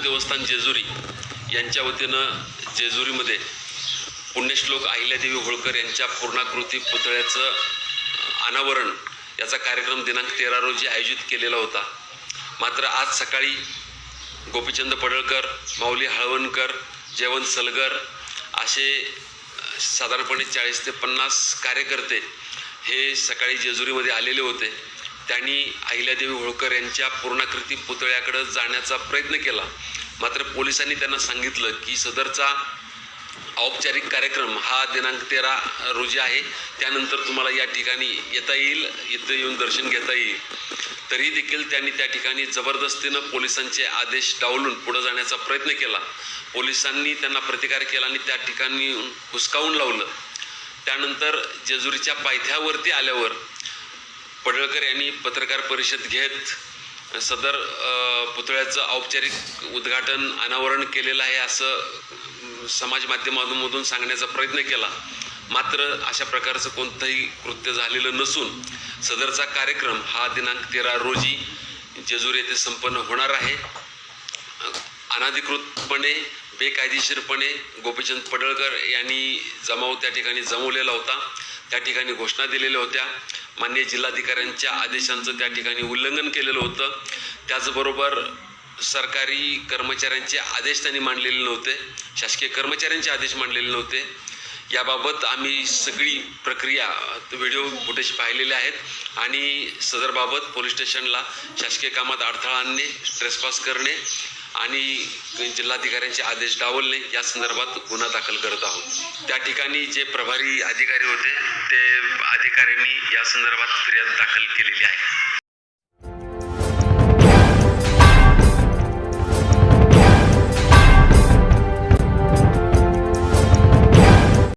देवस्थान जेजुरी यांच्या वतीनं जेजुरीमध्ये पुण्यश्लोक अहिल्यादेवी होळकर यांच्या पूर्णाकृती पुतळ्याचं अनावरण याचा कार्यक्रम दिनांक तेरा रोजी आयोजित केलेला होता. मात्र आज सकाळी गोपीचंद पडळकर माऊली हळवणकर जयवंत सलगर असे साधारणपणे चाळीस ते पन्नास कार्यकर्ते हे सकाळी जेजुरीमध्ये आलेले होते. त्यांनी अहिल्यादेवी होळकर यांच्या पूर्णाकृती पुतळ्याकडं जाण्याचा प्रयत्न केला. मात्र पोलिसांनी त्यांना सांगितलं की सदरचा औपचारिक कार्यक्रम हा दिनांक तेरा रोजी आहे. त्यानंतर तुम्हाला या ठिकाणी येता येईल इथं येऊन दर्शन घेता येईल. तरी देखील त्यांनी त्या ठिकाणी जबरदस्तीनं पोलिसांचे आदेश डावलून पुढे जाण्याचा प्रयत्न केला. पोलिसांनी त्यांना प्रतिकार केला आणि त्या ठिकाणी हुसकावून लावलं. त्यानंतर जेजुरीच्या पायथ्यावरती आल्यावर पडळकर यांनी पत्रकार परिषद घेत सदर पुतळ्याचं औपचारिक उद्घाटन अनावरण केलेलं आहे असं समाज माध्यमांमधून सांगण्याचा प्रयत्न केला. मात्र अशा प्रकारचं कोणतंही कृत्य झालेलं नसून सदरचा कार्यक्रम हा दिनांक तेरा रोजी जेजूर येथे संपन्न होणार आहे. अनाधिकृतपणे बेकायदेशीरपणे गोपीचंद पडळकर यांनी जमाव त्या ठिकाणी जमवलेला होता. त्या ठिकाणी घोषणा दिलेल्या होत्या. मान्य जिल्हाधिकाऱ्यांच्या आदेशांचं त्या ठिकाणी उल्लंघन केलेलं होतं. त्याचबरोबर सरकारी कर्मचाऱ्यांचे आदेश त्यांनी मांडलेले नव्हते. शासकीय कर्मचाऱ्यांचे आदेश मांडलेले नव्हते. याबाबत आम्ही सगळी प्रक्रिया व्हिडिओ फुटेज पाहिलेले आहेत. आणि सदरबाबत पोलीस स्टेशनला शासकीय कामात अडथळा आणणे ट्रेसपास करणे आणि जिल्हाधिकाऱ्यांचे आदेश डावलणे या संदर्भात गुन्हा दाखल करत आहोत. त्या ठिकाणी जे प्रभारी अधिकारी होते ते अधिकाऱ्यांनी या संदर्भात फिर्याद दाखल केलेली आहे.